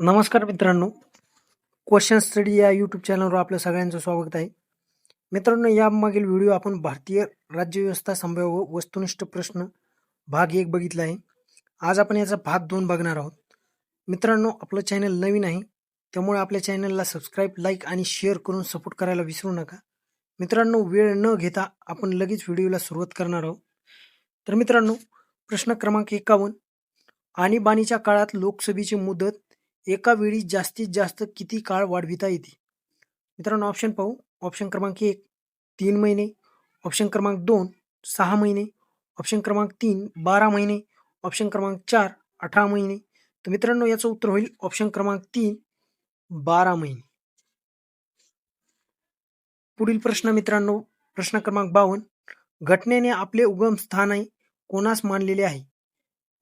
नमस्कार मित्रांनो. Question study या यूट्यूब चॅनलवर आपलं सगळ्यांचं स्वागत आहे. मित्रांनो यामागील व्हिडिओ आपण भारतीय राज्यव्यवस्था संभाव्य वस्तुनिष्ठ प्रश्न भाग एक बघितला आहे. आज आपण याचा भाग दोन बघणार आहोत. मित्रांनो आपलं चॅनल नवीन आहे त्यामुळे आपल्या चॅनलला सबस्क्राईब लाईक आणि शेअर करून सपोर्ट करायला विसरू नका. मित्रांनो वेळ न घेता आपण लगेच व्हिडिओला सुरुवात करणार आहोत. तर मित्रांनो प्रश्न क्रमांक एकावन्न. आणीबाणीच्या काळात लोकसभेची मुदत एका वेळी जास्तीत जास्त किती काळ वाढविता येते? मित्रांनो ऑप्शन पाहू. ऑप्शन क्रमांक एक तीन महिने. ऑप्शन क्रमांक दोन सहा महिने. ऑप्शन क्रमांक तीन बारा महिने. ऑप्शन क्रमांक चार अठरा महिने. तर मित्रांनो याचं उत्तर होईल ऑप्शन क्रमांक तीन बारा महिने. पुढील प्रश्न मित्रांनो प्रश्न क्रमांक बावन्न. घटनेने आपले उगम स्थान आहे कोणास मानलेले आहे?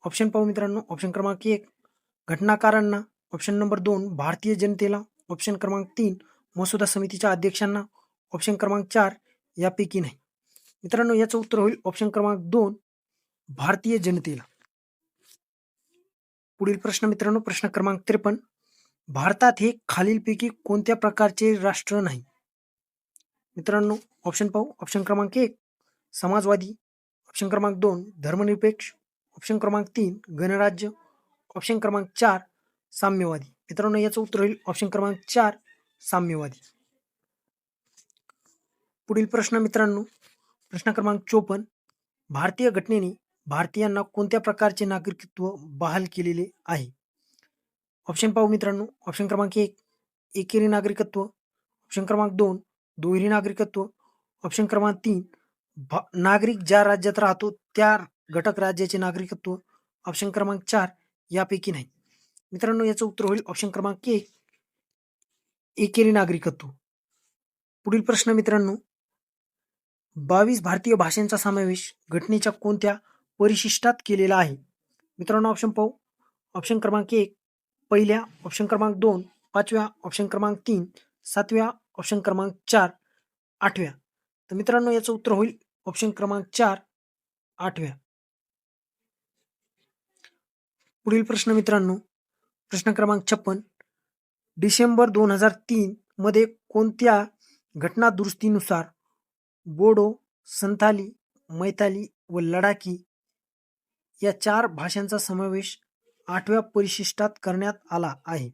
ऑप्शन पाहू मित्रांनो. ऑप्शन क्रमांक एक घटनाकारांना ऑप्शन नंबर दोन भारतीय जनतेला ऑप्शन क्रमांक तीन मसुदा समितीच्या अध्यक्षांना ऑप्शन क्रमांक चार यापैकी नाही. मित्रांनो याचं उत्तर होईल ऑप्शन क्रमांक दोन भारतीय जनतेला. पुढील प्रश्न मित्रांनो प्रश्न क्रमांक त्रेपन्न भारतात हे खालीलपैकी कोणत्या प्रकारचे राष्ट्र नाही? मित्रांनो ऑप्शन पाहू. ऑप्शन क्रमांक एक समाजवादी. ऑप्शन क्रमांक दोन धर्मनिरपेक्ष. ऑप्शन क्रमांक तीन गणराज्य. ऑप्शन क्रमांक चार साम्यवादी. मित्रांनो याचं उत्तर होईल ऑप्शन क्रमांक चार साम्यवादी. पुढील प्रश्न मित्रांनो प्रश्न क्रमांक चोपन्न. भारतीय घटनेने भारतीयांना कोणत्या प्रकारचे नागरिकत्व बहाल केलेले आहे? ऑप्शन पाहू मित्रांनो ऑप्शन क्रमांक एक एकेरी नागरिकत्व. ऑप्शन क्रमांक दोन दुहेरी नागरिकत्व. ऑप्शन क्रमांक तीन भा नागरिक ज्या राज्यात राहतो त्या घटक राज्याचे नागरिकत्व. ऑप्शन क्रमांक चार यापैकी नाही. मित्रांनो याचं उत्तर होईल ऑप्शन क्रमांक एक. एकेरी नागरिकत्व. पुढील प्रश्न मित्रांनो बावीस भारतीय भाषांचा समावेश घटनेच्या कोणत्या परिशिष्टात केलेला आहे? मित्रांनो ऑप्शन पाहू. ऑप्शन क्रमांक एक पहिल्या ऑप्शन क्रमांक दोन पाचव्या ऑप्शन क्रमांक तीन सातव्या ऑप्शन क्रमांक चार आठव्या. तर मित्रांनो याचं उत्तर होईल ऑप्शन क्रमांक चार आठव्या. पुढील प्रश्न मित्रांनो प्रश्न क्रमांक छप्पन. डिसेंबर दोन हजार तीन मध्ये कोणत्या घटना दुरुस्तीनुसार बोडो संथाली मैताली व लडाखी या चार भाषांचा समावेश आठव्या परिशिष्टात करण्यात आला आहे?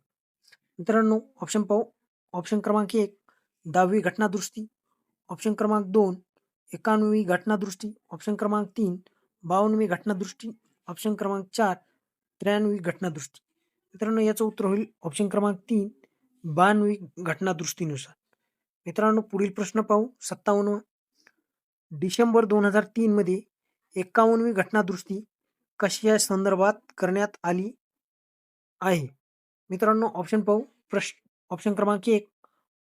मित्रांनो ऑप्शन पाहू. ऑप्शन क्रमांक एक दहावी घटनादृष्टी ऑप्शन क्रमांक दोन एकावन्नवी घटनादृष्टी ऑप्शन क्रमांक तीन बावन्नवी घटनादृष्टी ऑप्शन क्रमांक चार त्र्याण्णवी घटनादृष्टी मित्रांनो याचं उत्तर होईल ऑप्शन क्रमांक तीन बानवी घटना मित्रांनो पुढील प्रश्न पाहू. सत्तावन्न डिसेंबर दोन हजार तीनमध्ये एकावन्नवी घटना दुरुस्ती कशा संदर्भात करण्यात आली आहे? मित्रांनो ऑप्शन पाहू. प्रश्न ऑप्शन क्रमांक एक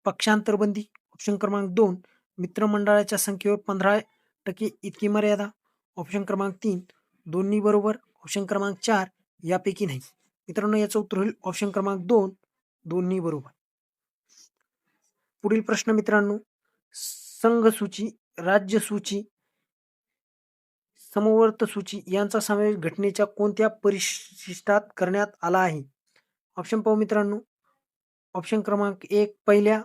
पक्षांतरबंदी. ऑप्शन क्रमांक दोन मित्रमंडळाच्या संख्येवर पंधरा टक्के इतकी मर्यादा. ऑप्शन क्रमांक तीन दोन्ही बरोबर. ऑप्शन क्रमांक चार यापैकी नाही. मित्रांनो याचं उत्तर होईल ऑप्शन क्रमांक दोन दोन्ही बरोबर. पुढील प्रश्न मित्रांनो संघ सूची राज्य सूची समवर्त सूची यांचा समावेश घटनेच्या कोणत्या परिशिष्टात करण्यात आला आहे? ऑप्शन पाहू मित्रांनो. ऑप्शन क्रमांक एक पहिल्या.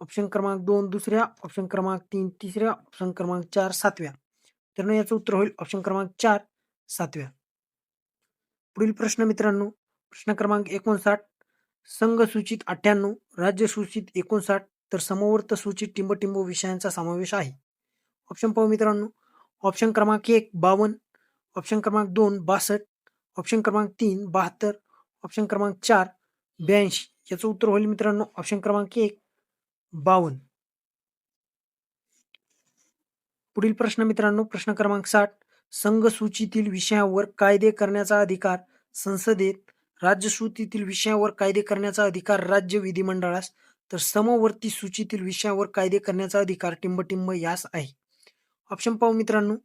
ऑप्शन क्रमांक दोन दुसऱ्या. ऑप्शन क्रमांक तीन तिसऱ्या. ऑप्शन क्रमांक चार सातव्या. तर याचं उत्तर होईल ऑप्शन क्रमांक चार सातव्या. पुढील प्रश्न मित्रांनो प्रश्न क्रमांक एकोणसाठ संघ सूचित अठ्ठ्याण्णव राज्य सूचित एकोणसाठ तर समवर्त सूचित टिंबटिंब विषयांचा समावेश आहे. ऑप्शन पाहू मित्रांनो. ऑप्शन क्रमांक एक बावन्न. ऑप्शन क्रमांक दोन बासष्ट. ऑप्शन क्रमांक तीन बहात्तर. ऑप्शन क्रमांक चार ब्याऐंशी. याचं उत्तर होईल मित्रांनो. ऑप्शन क्रमांक एक बावन्न. पुढील प्रश्न मित्रांनो. प्रश्न क्रमांक साठ संघ सूचीतील विषयावर कायदे करण्याचा अधिकार संसदेत राज्यसूचीतील विषयावर कायदे करण्याचा अधिकार राज्य विधिमंडळास तर समवर्ती सूचीतील विषयावर कायदे करण्याचा अधिकार टिंबटिंब यास आहे. ऑप्शन पाहू मित्रांनो.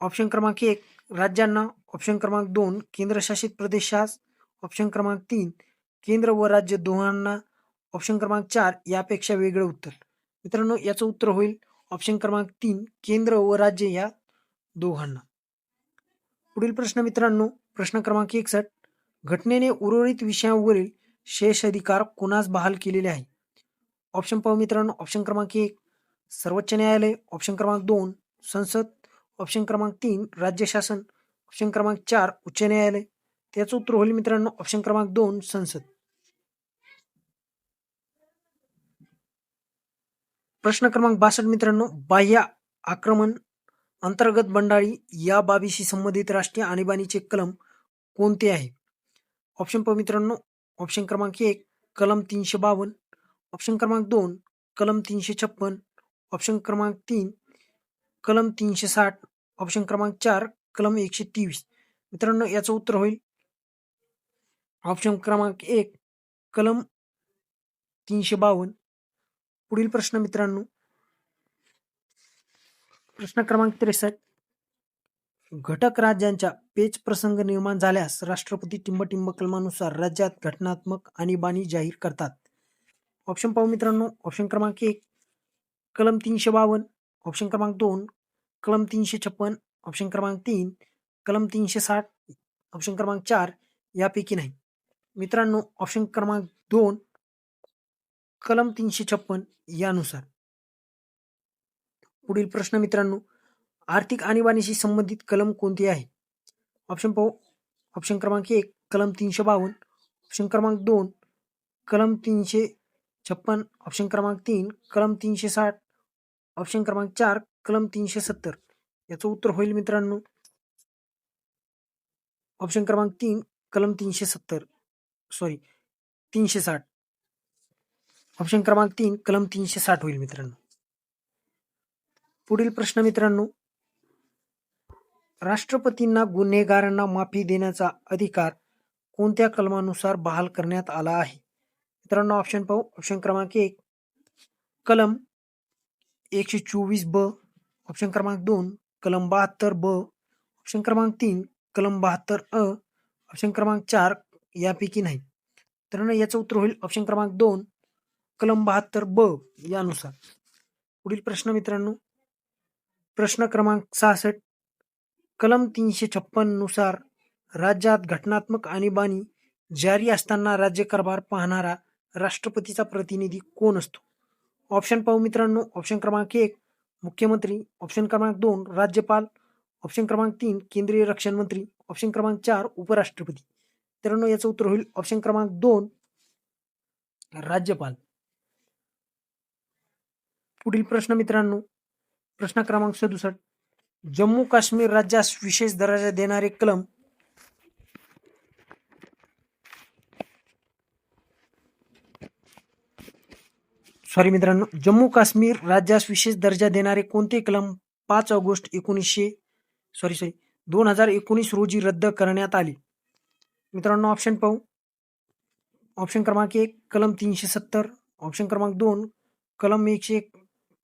ऑप्शन क्रमांक एक राज्यांना ऑप्शन क्रमांक दोन केंद्रशासित प्रदेशास ऑप्शन क्रमांक तीन केंद्र व राज्य दोघांना ऑप्शन क्रमांक चार यापेक्षा वेगळं उत्तर. मित्रांनो याचं उत्तर होईल ऑप्शन क्रमांक तीन केंद्र व राज्य या दोघांना. पुढील प्रश्न मित्रांनो प्रश्न क्रमांक एकसष्ट घटनेने उर्वरित विषयांवरील शेष अधिकार कोणास बहाल केलेले आहे ऑप्शन पाहू मित्रांनो. ऑप्शन क्रमांक एक सर्वोच्च न्यायालय. ऑप्शन क्रमांक दोन संसद. ऑप्शन क्रमांक तीन राज्य शासन. ऑप्शन क्रमांक चार उच्च न्यायालय. त्याचं उत्तर होईल मित्रांनो. ऑप्शन क्रमांक दोन संसद. प्रश्न क्रमांक बासष्ट मित्रांनो. बाह्य आक्रमण अंतर्गत बंडाळी या बाबीशी संबंधित राष्ट्रीय आणीबाणीचे कलम कोणते आहे? ऑप्शन प मित्रांनो. ऑप्शन क्रमांक एक कलम तीनशे बावन्न. ऑप्शन क्रमांक दोन कलम तीनशे छप्पन. ऑप्शन क्रमांक तीन कलम तीनशे साठ. ऑप्शन क्रमांक चार कलम एकशे तेवीस. मित्रांनो याचं उत्तर होईल. ऑप्शन क्रमांक एक कलम तीनशे बावन्न. पुढील प्रश्न मित्रांनो. प्रश्न क्रमांक त्रेसष्ट. घटक राज्यांच्या पेच प्रसंग निर्माण झाल्यास राष्ट्रपती टिंबटिंब कलमानुसार राज्यात घटनात्मक आणीबाणी जाहीर करतात. ऑप्शन पाहू मित्रांनो. ऑप्शन क्रमांक एक कलम तीनशे बावन्न. ऑप्शन क्रमांक दोन कलम तीनशे छप्पन. ऑप्शन क्रमांक तीन कलम तीनशे साठ. ऑप्शन क्रमांक चार यापैकी नाही. मित्रांनो ऑप्शन क्रमांक दोन कलम तीनशे छप्पन यानुसार. पुढील प्रश्न मित्रांनो. आर्थिक आणीबाणीशी संबंधित कलम कोणती आहे? ऑप्शन पाहू. ऑप्शन क्रमांक एक कलम तीनशे बावन्न. ऑप्शन क्रमांक दोन कलम तीनशे छप्पन. ऑप्शन क्रमांक तीन कलम तीनशे साठ. ऑप्शन क्रमांक चार कलम तीनशे सत्तर. याचं उत्तर होईल मित्रांनो. ऑप्शन क्रमांक तीन कलम तीनशे सत्तर. सॉरी तीनशे साठ. ऑप्शन क्रमांक तीन कलम तीनशे साठ होईल मित्रांनो. पुढील प्रश्न मित्रांनो. राष्ट्रपतींना गुन्हेगारांना माफी देण्याचा अधिकार कोणत्या कलमानुसार बहाल करण्यात आला आहे? मित्रांनो ऑप्शन पाहू. ऑप्शन क्रमांक एक कलम एकशे चोवीस ब. ऑप्शन क्रमांक दोन कलम बहात्तर ब. ऑप्शन क्रमांक तीन कलम बहात्तर अ. ऑप्शन क्रमांक चार यापैकी नाही. तर याचं उत्तर होईल ऑप्शन क्रमांक दोन कलम बहात्तर ब. यानुसार. पुढील प्रश्न मित्रांनो प्रश्न क्रमांक सहासष्ट कलम तीनशे छप्पननुसार राज्यात घटनात्मक आणीबाणी जारी असताना राज्यकारभार पाहणारा राष्ट्रपतीचा प्रतिनिधी कोण असतो? ऑप्शन पाहू मित्रांनो. ऑप्शन क्रमांक एक मुख्यमंत्री. ऑप्शन क्रमांक दोन राज्यपाल. ऑप्शन क्रमांक तीन केंद्रीय रक्षण मंत्री. ऑप्शन क्रमांक चार उपराष्ट्रपती. मित्रांनो याचं उत्तर होईल. ऑप्शन क्रमांक दोन राज्यपाल. पुढील प्रश्न मित्रांनो. प्रश्न क्रमांक सदुसष्ट. जम्मू काश्मीर राज्यास विशेष दर्जा देणारे कलम. सॉरी मित्रांनो जम्मू काश्मीर राज्यास विशेष दर्जा देणारे कोणते कलम? पाच ऑगस्ट एकोणीसशे सॉरी सॉरी दोन हजार एकोणीस रोजी रद्द करण्यात आले. मित्रांनो ऑप्शन पाहू. ऑप्शन क्रमांक एक कलम तीनशे सत्तर. ऑप्शन क्रमांक दोन कलम एकशे एक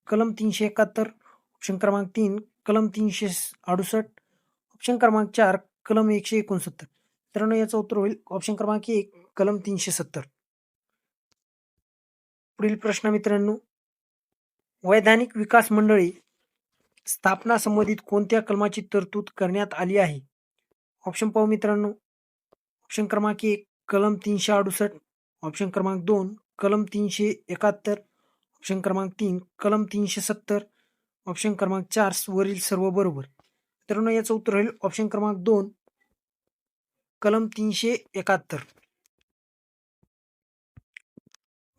कलम तीनशे एकाहत्तर. ऑप्शन क्रमांक तीन कलम तीनशे अडुसष्ट ऑप्शन क्रमांक चार कलम एकशे एकोणसत्तर. मित्रांनो याचं उत्तर होईल. ऑप्शन क्रमांक एक कलम तीनशे सत्तर. पुढील प्रश्न मित्रांनो वैधानिक विकास मंडळी स्थापना संबंधित कोणत्या कलमाची तरतूद करण्यात आली आहे? ऑप्शन पाहू मित्रांनो. ऑप्शन क्रमांक एक कलम तीनशे अडुसष्ट ऑप्शन क्रमांक दोन कलम तीनशे एकाहत्तर ऑप्शन क्रमांक तीन कलम तीनशे सत्तर ऑप्शन क्रमांक चार वरील सर्व बरोबर. मित्रांनो याचं उत्तर होईल ऑप्शन क्रमांक दोन कलम तीनशे एकाहत्तर.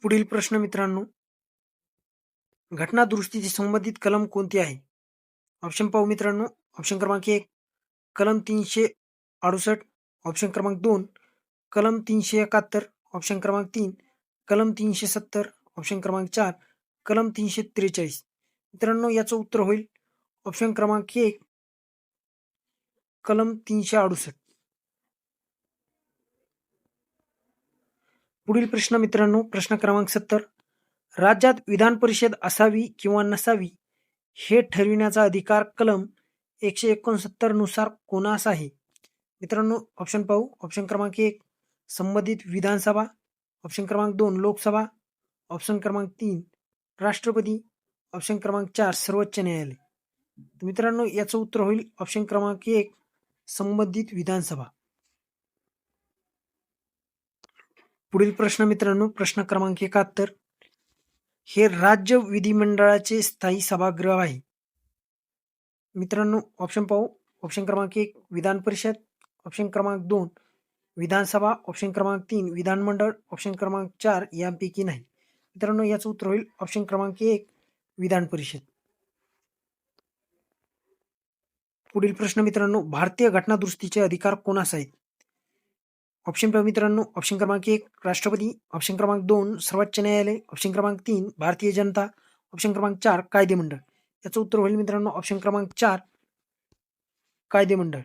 पुढील प्रश्न मित्रांनो घटना दुरुस्तीशी संबंधित कलम कोणती आहे? ऑप्शन पाहू मित्रांनो ऑप्शन क्रमांक एक कलम तीनशे अडुसष्ट. ऑप्शन क्रमांक दोन कलम तीनशे एकाहत्तर. ऑप्शन क्रमांक तीन कलम तीनशे सत्तर. ऑप्शन क्रमांक चार कलम तीनशे त्रेचाळीस. मित्रांनो याचं उत्तर होईल. ऑप्शन क्रमांक एक. कलम तीनशे अडुसष्ट. पुढील प्रश्न मित्रांनो प्रश्न क्रमांक सत्तर. राज्यात विधान परिषद असावी किंवा नसावी हे ठरविण्याचा अधिकार कलम एकशे एकोणसत्तरनुसार कोणास आहे? मित्रांनो ऑप्शन पाहू. ऑप्शन क्रमांक एक संबंधित विधानसभा. ऑप्शन क्रमांक दोन लोकसभा. ऑप्शन क्रमांक तीन राष्ट्रपती. ऑप्शन क्रमांक चार सर्वोच्च न्यायालय. तर मित्रांनो याचं उत्तर होईल ऑप्शन क्रमांक एक संबंधित विधानसभा. पुढील प्रश्न मित्रांनो प्रश्न क्रमांक एकाहत्तर. हे राज्य विधिमंडळाचे स्थायी सभागृह आहे. मित्रांनो ऑप्शन पाहू. ऑप्शन क्रमांक एक विधान परिषद. ऑप्शन क्रमांक दोन विधानसभा. ऑप्शन क्रमांक तीन विधानमंडळ. ऑप्शन क्रमांक चार यांपैकी नाही. मित्रांनो याचं उत्तर होईल ऑप्शन क्रमांक एक विधान परिषद. पुढील प्रश्न मित्रांनो भारतीय घटनादुरुस्तीचे अधिकार कोणास आहेत? ऑप्शन मित्रांनो ऑप्शन क्रमांक एक राष्ट्रपती ऑप्शन क्रमांक दोन सर्वोच्च न्यायालय ऑप्शन क्रमांक तीन भारतीय जनता ऑप्शन क्रमांक चार कायदेमंडळ याचं उत्तर होईल मित्रांनो ऑप्शन क्रमांक चार कायदेमंडळ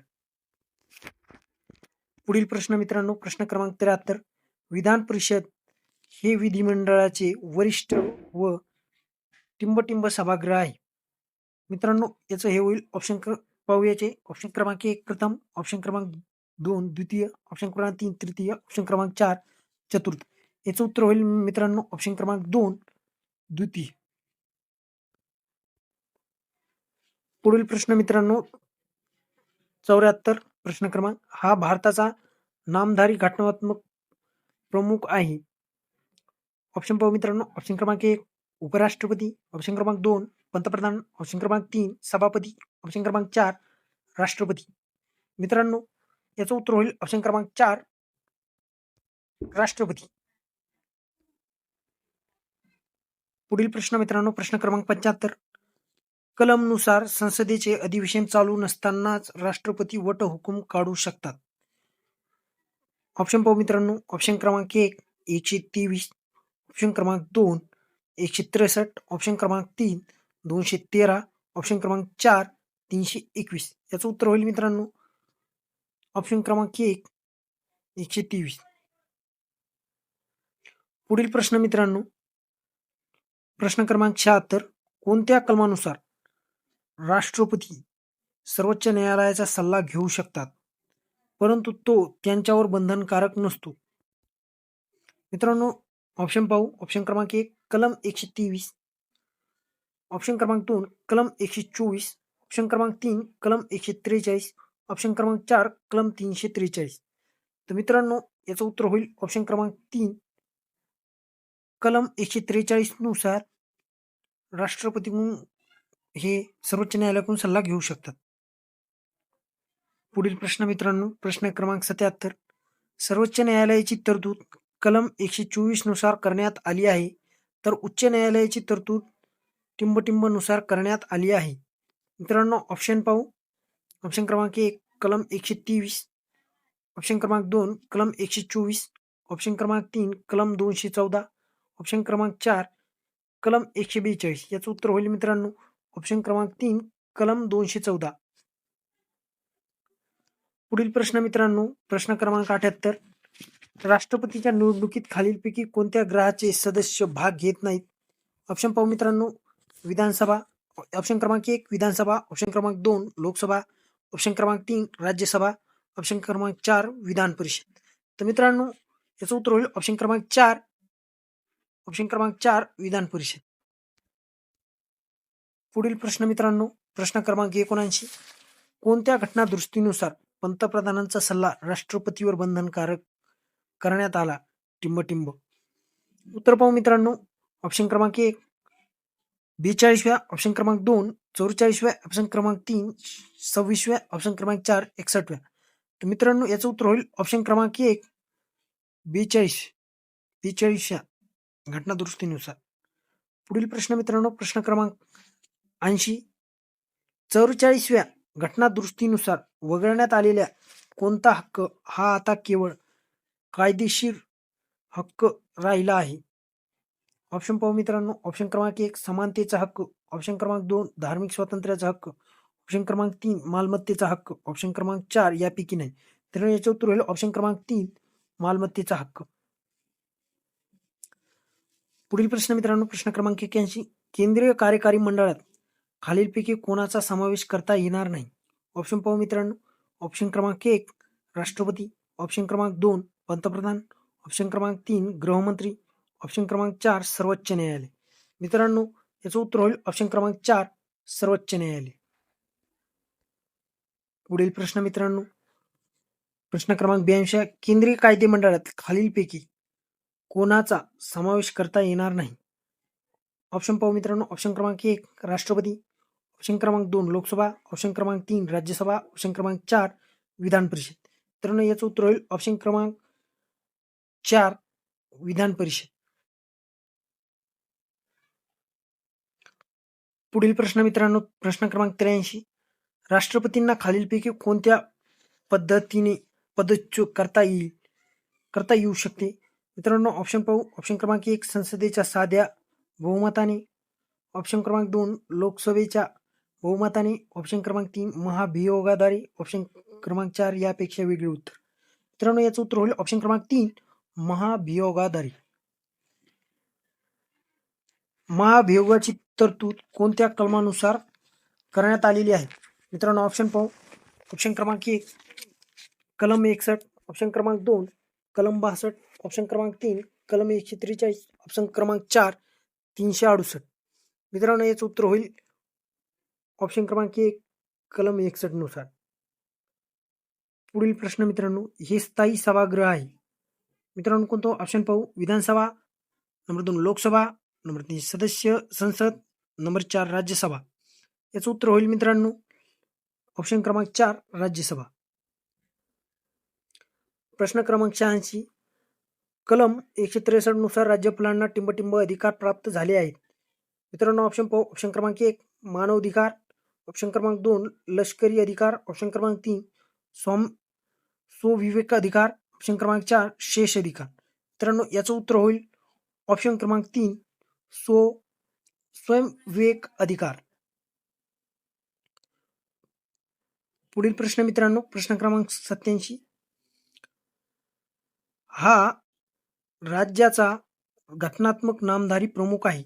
पुढील प्रश्न मित्रांनो प्रश्न क्रमांक त्र्याहत्तर विधान परिषद हे विधिमंडळाचे वरिष्ठ व टिंबटिंब सभागृह आहे. मित्रांनो याचं हे होईल ऑप्शन क्र पाहूयाचे. ऑप्शन क्रमांक एक प्रथम ऑप्शन क्रमांक दोन द्वितीय ऑप्शन क्रमांक तीन तृतीय ऑप्शन क्रमांक चार चतुर्थ. याचं उत्तर होईल मित्रांनो ऑप्शन क्रमांक दोन द्वितीय. पुढील प्रश्न मित्रांनो चौऱ्याहत्तर प्रश्न क्रमांक हा भारताचा नामधारी घटनात्मक प्रमुख आहे. ऑप्शन पाहू मित्रांनो ऑप्शन क्रमांक एक. उपराष्ट्रपती ऑप्शन क्रमांक दोन पंतप्रधान ऑप्शन क्रमांक तीन सभापती ऑप्शन क्रमांक चार राष्ट्रपती. मित्रांनो याचं उत्तर होईल ऑप्शन क्रमांक चार राष्ट्रपती. पुढील प्रश्न मित्रांनो प्रश्न क्रमांक पंच्याहत्तर. कलमनुसार संसदेचे अधिवेशन चालू नसतानाच राष्ट्रपती वट हुकूम काढू शकतात. ऑप्शन पाहू मित्रांनो ऑप्शन क्रमांक एक एकशे तेवीस. ऑप्शन क्रमांक दोन एकशे त्रेसष्ट ऑप्शन क्रमांक तीन दोनशे तेरा ऑप्शन क्रमांक चार तीनशे एकवीस. याचं उत्तर होईल मित्रांनो. ऑप्शन क्रमांक एक एकशे तेवीस. पुढील प्रश्न मित्रांनो. प्रश्न क्रमांक शहात्तर कोणत्या कलमानुसार राष्ट्रपती सर्वोच्च न्यायालयाचा सल्ला घेऊ शकतात? परंतु तो त्यांच्यावर बंधनकारक नसतो. मित्रांनो ऑप्शन पाहू. ऑप्शन क्रमांक एक कलम एकशे तेवीस. ऑप्शन क्रमांक दोन कलम एकशे चोवीस. ऑप्शन क्रमांक तीन कलम एकशे त्रेचाळीस. ऑप्शन क्रमांक चार कलम तीनशे त्रेचाळीस. तर मित्रांनो याचं उत्तर होईल ऑप्शन क्रमांक तीन कलम एकशे त्रेचाळीसनुसार राष्ट्रपती हे सर्वोच्च न्यायालयाकडून सल्ला घेऊ शकतात. पुढील प्रश्न मित्रांनो प्रश्न क्रमांक सत्याहत्तर. सर्वोच्च न्यायालयाची तरतूद कलम एकशे चोवीसनुसार करण्यात आली आहे. तर उच्च न्यायालयाची तरतूद टिंबटिंबनुसार करण्यात आली आहे. मित्रांनो ऑप्शन पाहू. ऑप्शन क्रमांक एक कलम एकशे तेवीस. ऑप्शन क्रमांक दोन कलम एकशे चोवीस. ऑप्शन क्रमांक तीन कलम दोनशे चौदा. ऑप्शन क्रमांक चार कलम एकशे बेचाळीस. याचं उत्तर होईल मित्रांनो. ऑप्शन क्रमांक तीन कलम दोनशे चौदा. पुढील प्रश्न मित्रांनो प्रश्न क्रमांक अठ्याहत्तर. राष्ट्रपतीच्या निवडणुकीत खालीलपैकी कोणत्या ग्रहाचे सदस्य भाग घेत नाहीत? ऑप्शन पाहू मित्रांनो. विधानसभा ऑप्शन क्रमांक एक विधानसभा ऑप्शन क्रमांक दोन लोकसभा ऑप्शन क्रमांक तीन राज्यसभा ऑप्शन क्रमांक चार विधान परिषद. तर मित्रांनो याचं उत्तर होईल ऑप्शन क्रमांक चार ऑप्शन क्रमांक चार विधान परिषद. पुढील प्रश्न मित्रांनो प्रश्न क्रमांक एकोणऐंशी. कोणत्या घटना दृष्टीनुसार पंतप्रधानांचा सल्ला राष्ट्रपतीवर बंधनकारक करण्यात आला. टिंबटिंब. उत्तर पाहू मित्रांनो. ऑप्शन क्रमांक एक. बेचाळीसव्या ऑप्शन क्रमांक दोन. चौवेचाळीसव्या ऑप्शन क्रमांक तीन. सव्वीसव्या ऑप्शन क्रमांक चार. एकसष्टव्या. तर मित्रांनो याचं उत्तर होईल ऑप्शन क्रमांक एक. बेचाळीस. बेचाळीसच्या घटनादुरुस्तीनुसार. पुढील प्रश्न मित्रांनो प्रश्न क्रमांक ऐंशी. चौवेचाळीसव्या घटनादुरुस्तीनुसार वगळण्यात आलेल्या कोणता हक्क हा आता केवळ कायदेशीर हक्क राहिला आहे. ऑप्शन पाहू मित्रांनो. ऑप्शन क्रमांक एक समानतेचा हक्क. ऑप्शन क्रमांक दोन धार्मिक स्वातंत्र्याचा हक्क. ऑप्शन क्रमांक तीन मालमत्तेचा हक्क. ऑप्शन क्रमांक चार यापैकी नाही. तर याचे उत्तर होईल ऑप्शन क्रमांक तीन मालमत्तेचा हक्क. पुढील प्रश्न मित्रांनो प्रश्न क्रमांक एक्याऐंशी केंद्रीय कार्यकारी मंडळात खालीलपैकी कोणाचा समावेश करता येणार नाही? ऑप्शन पाहू मित्रांनो. ऑप्शन क्रमांक एक राष्ट्रपती. ऑप्शन क्रमांक दोन पंतप्रधान ऑप्शन क्रमांक तीन गृहमंत्री ऑप्शन क्रमांक चार सर्वोच्च न्यायालय. मित्रांनो याचं उत्तर होईल ऑप्शन क्रमांक चार सर्वोच्च न्यायालय. पुढील प्रश्न मित्रांनो. प्रश्न क्रमांक ब्याऐंशी केंद्रीय कायदे मंडळात खालीलपैकी कोणाचा समावेश करता येणार नाही? ऑप्शन पाहू मित्रांनो. ऑप्शन क्रमांक एक राष्ट्रपती. ऑप्शन क्रमांक दोन लोकसभा. ऑप्शन क्रमांक तीन राज्यसभा. ऑप्शन क्रमांक चार विधान परिषद. मित्रांनो याचं उत्तर होईल ऑप्शन क्रमांक चार विधान परिषद. पुढील प्रश्न मित्रांनो प्रश्न क्रमांक त्र्याऐंशी. राष्ट्रपतींना खालीलपैकी कोणत्या पद्धतीने पदच्युत करता येईल करता येऊ शकते? मित्रांनो ऑप्शन पाहू. ऑप्शन क्रमांक एक संसदेच्या साध्या बहुमताने. ऑप्शन क्रमांक दोन लोकसभेच्या बहुमताने. ऑप्शन क्रमांक तीन महाभियोगाद्वारे. ऑप्शन क्रमांक चार यापेक्षा वेगळे उत्तर. मित्रांनो याचं उत्तर होईल. ऑप्शन क्रमांक तीन महाभियोगाधारी. महाभियोगाची तरतूद कोणत्या कलमानुसार करण्यात आलेली आहे? मित्रांनो ऑप्शन पाहू. ऑप्शन क्रमांक एक कलम एकसष्ट. ऑप्शन क्रमांक दोन कलम बासष्ट. ऑप्शन क्रमांक तीन कलम एकशे त्रेचाळीस. ऑप्शन क्रमांक चार तीनशे अडुसष्ट. मित्रांनो याचं उत्तर होईल. ऑप्शन क्रमांक एक कलम एकसष्टनुसार पुढील प्रश्न मित्रांनो हे स्थायी सभागृह आहे. मित्रांनो कोणतो? ऑप्शन पाहू. विधानसभा नंबर दोन लोकसभा नंबर तीन सदस्य संसद नंबर चार राज्यसभा. याचं उत्तर होईल मित्रांनो. ऑप्शन क्रमांक चार राज्यसभा. प्रश्न क्रमांक शहाऐंशी. कलम एकशे त्रेसष्टनुसार राज्यपालांना टिंबटिंब अधिकार प्राप्त झाले आहेत. मित्रांनो ऑप्शन पाहू. ऑप्शन क्रमांक एक मानव अधिकार. ऑप्शन क्रमांक दोन लष्करी अधिकार. ऑप्शन क्रमांक तीन स्वाम स्वविवेक अधिकार. ऑप्शन क्रमांक चार शेष अधिकार मित्रांनो याचं उत्तर होईल ऑप्शन क्रमांक तीन सो स्वयंविवेक अधिकार. पुढील प्रश्न मित्रांनो प्रश्न क्रमांक सत्याऐंशी हा राज्याचा घटनात्मक नामधारी प्रमुख आहे.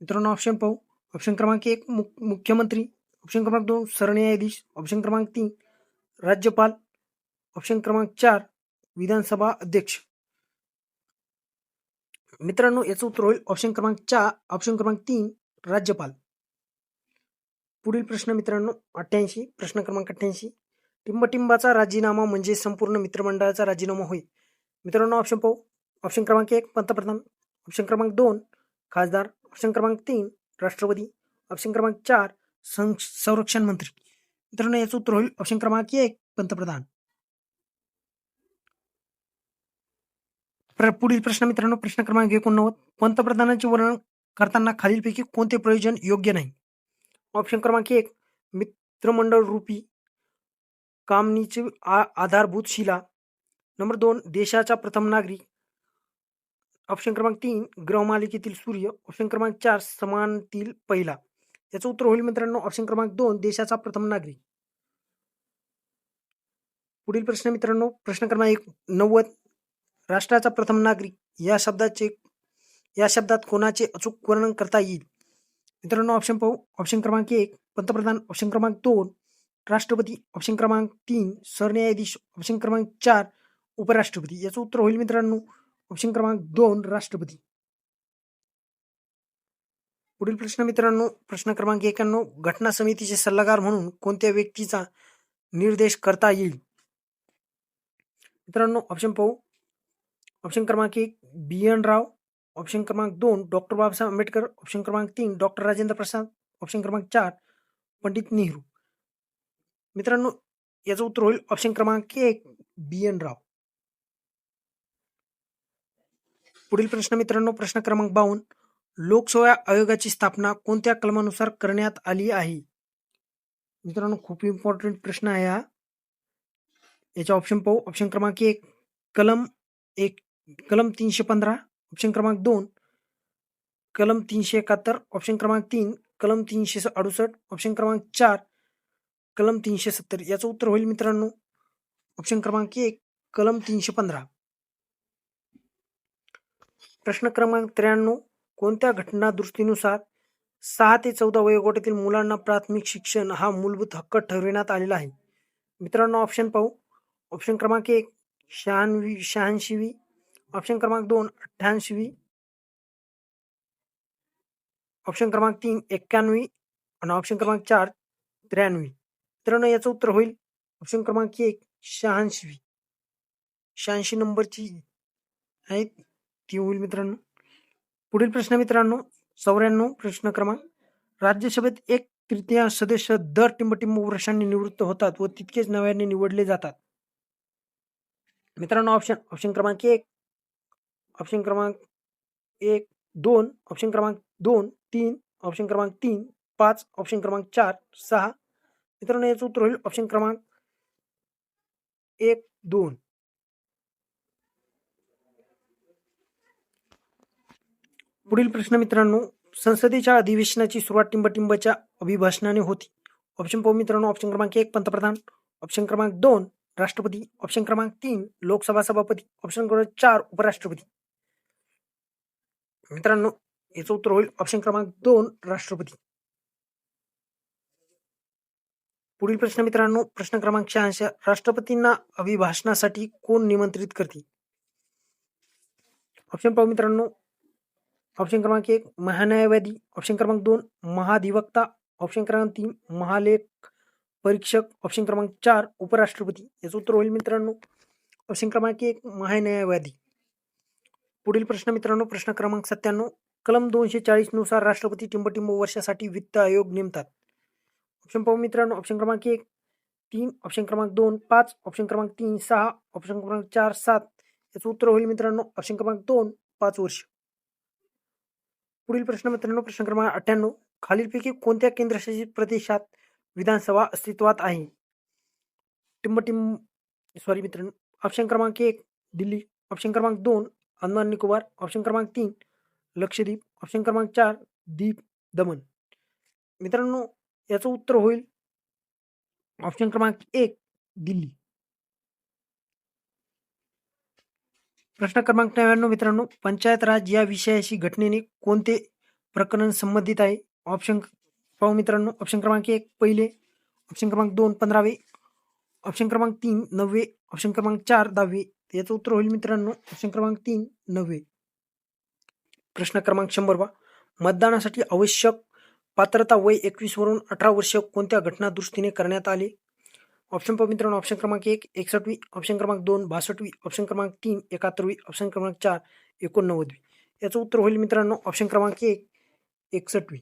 मित्रांनो ऑप्शन पाहू. ऑप्शन क्रमांक एक मुख मुख्यमंत्री. ऑप्शन क्रमांक दोन सरन्यायाधीश. ऑप्शन क्रमांक तीन राज्यपाल. ऑप्शन क्रमांक चार विधानसभा अध्यक्ष. मित्रांनो याचं उत्तर होईल ऑप्शन क्रमांक चार ऑप्शन क्रमांक तीन राज्यपाल. पुढील प्रश्न मित्रांनो अठ्ठ्याऐंशी प्रश्न क्रमांक अठ्ठ्याऐंशी. टिंबटिंबाचा राजीनामा म्हणजे संपूर्ण मित्रमंडळाचा राजीनामा होय. मित्रांनो ऑप्शन पाहू. ऑप्शन क्रमांक एक पंतप्रधान. ऑप्शन क्रमांक दोन खासदार. ऑप्शन क्रमांक तीन राष्ट्रपती. ऑप्शन क्रमांक चार सं संरक्षण मंत्री. मित्रांनो याचं उत्तर होईल ऑप्शन क्रमांक एक पंतप्रधान. पुढील प्रश्न मित्रांनो प्रश्न क्रमांक एकोणनव्वद. पंतप्रधानांचे वर्णन करताना खालीलपैकी कोणते प्रयोजन योग्य नाही? ऑप्शन क्रमांक एक मित्रमंडळ रूपी कामनीचे आ- आधारभूत शिला. नंबर दोन देशाचा प्रथम नागरिक. ऑप्शन क्रमांक तीन ग्रहमालिकेतील सूर्य. ऑप्शन क्रमांक चार समानतील पहिला. याचं उत्तर होईल मित्रांनो ऑप्शन क्रमांक दोन देशाचा प्रथम नागरिक. पुढील प्रश्न मित्रांनो प्रश्न क्रमांक एक नव्वद. राष्ट्राचा प्रथम नागरिक. या शब्दाचे या शब्दात कोणाचे अचूक वर्णन करता येईल? मित्रांनो ऑप्शन पाहू. ऑप्शन क्रमांक एक पंतप्रधान ऑप्शन क्रमांक दोन राष्ट्रपती ऑप्शन क्रमांक तीन सरन्यायाधीश ऑप्शन क्रमांक चार उपराष्ट्रपती. याचं उत्तर होईल मित्रांनो ऑप्शन क्रमांक दोन राष्ट्रपती. पुढील प्रश्न मित्रांनो प्रश्न क्रमांक एक्याण्णव घटना समितीचे सल्लागार म्हणून कोणत्या व्यक्तीचा निर्देश करता येईल? मित्रांनो ऑप्शन पाहू. ऑप्शन क्रमांक एक बी एन राव. ऑप्शन क्रमांक दोन डॉक्टर बाबासाहेब आंबेडकर. ऑप्शन क्रमांक तीन डॉक्टर राजेंद्र प्रसाद. ऑप्शन क्रमांक चार पंडित नेहरू. मित्रांनो याचं उत्तर होईल ऑप्शन क्रमांक एक बी एन राव. पुढील प्रश्न मित्रांनो प्रश्न क्रमांक बावन्न. लोकसेवा आयोगाची स्थापना कोणत्या कलमानुसार करण्यात आली आहे? मित्रांनो खूप इम्पॉर्टंट प्रश्न आहे हा. याचा ऑप्शन पाहू. ऑप्शन क्रमांक एक कलम एक कलम तीनशे पंधरा ऑप्शन क्रमांक दोन. कलम तीनशे एकाहत्तर ऑप्शन क्रमांक तीन. कलम तीनशे अडुसष्ट ऑप्शन क्रमांक चार. कलम तीनशे सत्तर. याचं उत्तर होईल मित्रांनो. ऑप्शन क्रमांक एक कलम तीनशे पंधरा. प्रश्न क्रमांक त्र्याण्णव. कोणत्या घटना दृष्टीनुसार सहा ते चौदा वयोगटातील मुलांना प्राथमिक शिक्षण हा मूलभूत हक्क ठरविण्यात आलेला आहे? मित्रांनो ऑप्शन पाहू. ऑप्शन क्रमांक एक शहाण्णवी शहाऐंशीवी ऑप्शन क्रमांक दोन अठ्ठ्याऐंशी. ऑप्शन क्रमांक तीन एक्क्याण्णवी आणि ऑप्शन क्रमांक चार त्र्याण्णवी. मित्रांनो याचं उत्तर होईल. ऑप्शन क्रमांक एक शहाऐंशी. शहाऐंशी नंबरची. आहे ती होईल मित्रांनो. पुढील प्रश्न मित्रांनो चौऱ्याण्णव प्रश्न क्रमांक. राज्यसभेत एक तृतीय सदस्य दर टिंबटिंब वर्षांनी निवृत्त होतात व तितकेच नव्याने निवडले जातात. मित्रांनो ऑप्शन ऑप्शन क्रमांक एक ऑप्शन क्रमांक एक दोन ऑप्शन क्रमांक दोन तीन ऑप्शन क्रमांक तीन पाच ऑप्शन क्रमांक चार सहा. मित्रांनो याचं उत्तर होईल ऑप्शन क्रमांक एक दोन. पुढील प्रश्न मित्रांनो संसदेच्या अधिवेशनाची सुरुवात टिंबटिंबच्या अभिभाषणाने होती. ऑप्शन पाहू मित्रांनो ऑप्शन क्रमांक एक पंतप्रधान. ऑप्शन क्रमांक दोन राष्ट्रपती. ऑप्शन क्रमांक तीन लोकसभा सभापती. ऑप्शन क्रमांक चार उपराष्ट्रपती. मित्रांनो याचं उत्तर होईल ऑप्शन क्रमांक दोन राष्ट्रपती. पुढील प्रश्न मित्रांनो प्रश्न क्रमांक शहाऐंशी राष्ट्रपतींना अभिभाषणासाठी कोण निमंत्रित करते ऑप्शन पाहू मित्रांनो. ऑप्शन क्रमांक एक महान्यायवादी. ऑप्शन क्रमांक दोन महाधिवक्ता. ऑप्शन क्रमांक तीन महालेख परीक्षक. ऑप्शन क्रमांक चार उपराष्ट्रपती. याचं उत्तर होईल मित्रांनो. ऑप्शन क्रमांक एक महान्यायवादी. पुढील प्रश्न मित्रांनो प्रश्न क्रमांक सत्त्याण्णव. कलम दोनशे चाळीसनुसार राष्ट्रपती टिंबटिंब वर्षासाठी वित्त आयोग नेमतात. ऑप्शन पाहू मित्रांनो. ऑप्शन क्रमांक एक तीन. ऑप्शन क्रमांक दोन पाच. ऑप्शन क्रमांक तीन सहा. ऑप्शन क्रमांक चार सात. याचं उत्तर होईल मित्रांनो. ऑप्शन क्रमांक दोन पाच वर्ष. पुढील प्रश्न मित्रांनो प्रश्न क्रमांक अठ्ठ्याण्णव. खालीलपैकी कोणत्या केंद्रशासित प्रदेशात विधानसभा अस्तित्वात आहे? टिंबटिंब सॉरी मित्रांनो. ऑप्शन क्रमांक एक दिल्ली. ऑप्शन क्रमांक दोन अंदमान निकोबार ऑप्शन क्रमांक तीन लक्षद्वीप ऑप्शन क्रमांक चार दीप दमन. मित्रांनो याचं उत्तर होईल ऑप्शन क्रमांक एक दिल्ली. प्रश्न क्रमांक नव्याण्णव मित्रांनो पंचायत राज या विषयाशी घटनेने कोणते प्रकरण संबंधित आहे? ऑप्शन पाहू मित्रांनो ऑप्शन क्रमांक एक पहिले. ऑप्शन क्रमांक दोन पंधरावे. ऑप्शन क्रमांक तीन नववे. ऑप्शन क्रमांक चार दहावे. याचं उत्तर होईल मित्रांनो ऑप्शन क्रमांक तीन नव्हे प्रश्न क्रमांक शंभरवा मतदानासाठी आवश्यक पात्रता वय एकवीस वरून अठरा वर्ष कोणत्या घटना दृष्टीने करण्यात आले? ऑप्शन प मित्रांनो ऑप्शन क्रमांक एक एकसष्टवी. ऑप्शन क्रमांक दोन बासष्टवी. ऑप्शन क्रमांक तीन एकाहत्तरवी. ऑप्शन क्रमांक चार एकोणनव्वदवी. याचं उत्तर होईल मित्रांनो ऑप्शन क्रमांक एक एकसष्टवी.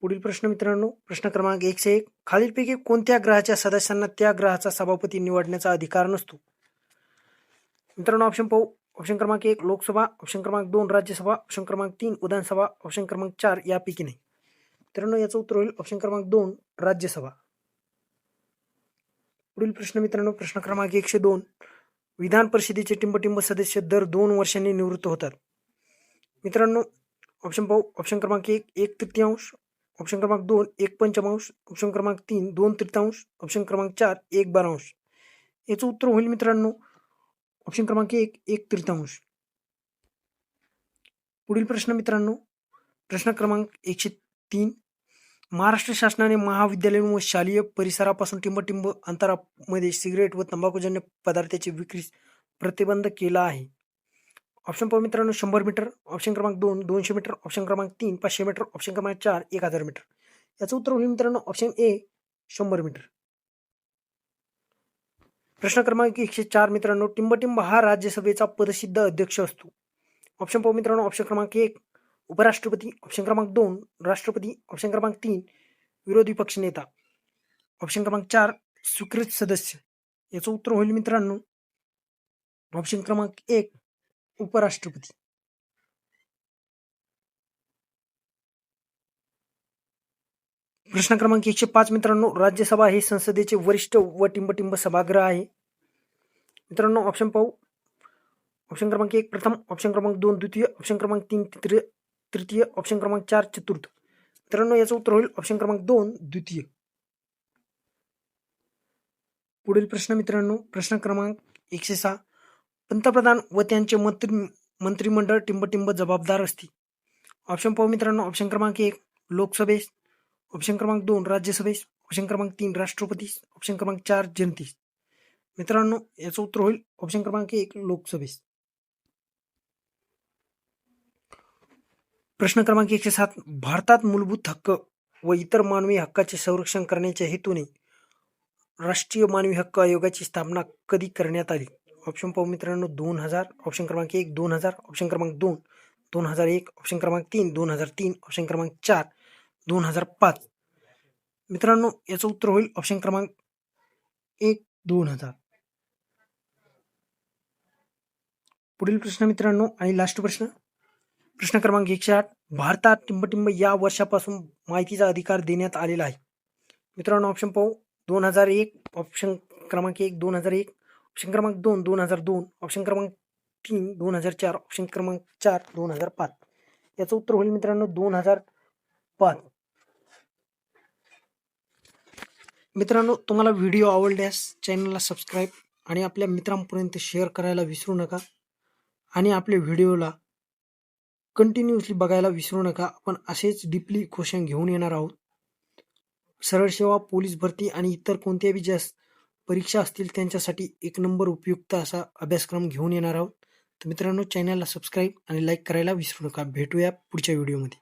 पुढील प्रश्न मित्रांनो प्रश्न क्रमांक एकशे एक. खालीलपैकी कोणत्या ग्रहाच्या सदस्यांना त्या ग्रहाचा सभापती निवडण्याचा अधिकार नसतो? मित्रांनो ऑप्शन पाहू. ऑप्शन क्रमांक एक लोकसभा. ऑप्शन क्रमांक दोन राज्यसभा. ऑप्शन क्रमांक तीन विधानसभा. ऑप्शन क्रमांक चार यापैकी नाही. मित्रांनो याचं उत्तर होईल ऑप्शन क्रमांक दोन राज्यसभा. पुढील प्रश्न मित्रांनो प्रश्न क्रमांक एकशे दोन. विधान परिषदेचे टिंबटिंब सदस्य दर दोन वर्षांनी निवृत्त होतात. मित्रांनो ऑप्शन पाहू. ऑप्शन क्रमांक एक एक तृतीयांश. ऑप्शन क्रमांक दोन एक पंचमांश. ऑप्शन क्रमांक तीन दोन तृतीयांश. ऑप्शन क्रमांक चार एक बारांश. याचं उत्तर होईल मित्रांनो ऑप्शन क्रमांक एक एक तृतीयांश. पुढील प्रश्न मित्रांनो प्रश्न क्रमांक एकशे तीन. महाराष्ट्र शासनाने महाविद्यालय व शालेय परिसरापासून टिंबटिंब अंतरामध्ये सिगरेट व तंबाखूजन्य पदार्थाची विक्रीस प्रतिबंध केला आहे. ऑप्शन प मित्रांनो शंभर मीटर ऑप्शन क्रमांक दोन दोनशे मीटर ऑप्शन क्रमांक तीन पाचशे मीटर ऑप्शन क्रमांक चार एक हजार मीटर याचं उत्तर होईल मित्रांनो ऑप्शन ए शंभर मीटर प्रश्न क्रमांक एकशे चार मित्रांनो टिंबटिंब हा राज्यसभेचा पदसिद्ध अध्यक्ष असतो. ऑप्शन पाहू मित्रांनो ऑप्शन क्रमांक एक उपराष्ट्रपती ऑप्शन क्रमांक दोन राष्ट्रपती ऑप्शन क्रमांक तीन विरोधी पक्षनेता ऑप्शन क्रमांक चार स्वीकृत सदस्य. याचं उत्तर होईल मित्रांनो. ऑप्शन क्रमांक एक उपराष्ट्रपती. प्रश्न क्रमांक एकशे पाच मित्रांनो राज्यसभा हे संसदेचे वरिष्ठ व टिंबटिंब सभागृह आहे. मित्रांनो ऑप्शन पाहू. ऑप्शन क्रमांक एक प्रथम. ऑप्शन क्रमांक दोन द्वितीय. ऑप्शन क्रमांक तीन तृतीय तृतीय. ऑप्शन क्रमांक चार चतुर्थ. मित्रांनो याचं उत्तर होईल. ऑप्शन क्रमांक दोन द्वितीय. पुढील प्रश्न मित्रांनो प्रश्न क्रमांक एकशे सहा. पंतप्रधान व त्यांचे मंत्री मंत्रिमंडळ टिंबटिंब जबाबदार असते ऑप्शन पाहू मित्रांनो. ऑप्शन क्रमांक एक लोकसभेस ऑप्शन क्रमांक दोन राज्यसभेस ऑप्शन क्रमांक तीन राष्ट्रपतीस ऑप्शन क्रमांक चार जनतेस. मित्रांनो याचं उत्तर होईल ऑप्शन क्रमांक एक लोकसभेस. प्रश्न क्रमांक एकशे सात भारतात मूलभूत हक्क व इतर मानवी हक्काचे संरक्षण करण्याच्या हेतूने राष्ट्रीय मानवी हक्क आयोगाची स्थापना कधी करण्यात आली? ऑप्शन पाहू मित्रांनो दोन हजार ऑप्शन क्रमांक एक दोन हजार ऑप्शन क्रमांक दोन दोन हजार एक ऑप्शन क्रमांक तीन दोन हजार तीन ऑप्शन क्रमांक चार दोन हजार पाच. मित्रांनो याचं उत्तर होईल ऑप्शन क्रमांक एक दोन हजार. पुढील प्रश्न मित्रांनो आणि लास्ट प्रश्न. प्रश्न क्रमांक एकशे आठ. भारतात टिंबटिंब या वर्षापासून माहितीचा अधिकार देण्यात आलेला आहे. मित्रांनो ऑप्शन पाहू. दोन हजार एक ऑप्शन क्रमांक एक दोन हजार एक. ऑप्शन क्रमांक दोन दोन हजार दोन. ऑप्शन क्रमांक तीन दोन हजार चार. ऑप्शन क्रमांक चार दोन हजार पाच. याचं उत्तर होईल मित्रांनो दोन हजार पाच. मित्रांनो तुम्हाला व्हिडिओ आवडल्यास चॅनलला सबस्क्राईब आणि आपल्या मित्रांपर्यंत शेअर करायला विसरू नका आणि आपल्या व्हिडिओला कंटिन्युअसली बघायला विसरू नका. आपण असेच डीपली क्वेश्चन घेऊन येणार आहोत. सरळ सेवा पोलीस भरती आणि इतर कोणत्याही ज्या परीक्षा असतील त्यांच्यासाठी एक नंबर उपयुक्त असा अभ्यासक्रम घेऊन येणार आहोत. तर मित्रांनो चॅनलला सबस्क्राईब आणि लाईक करायला विसरू नका. भेटूया पुढच्या व्हिडिओमध्ये.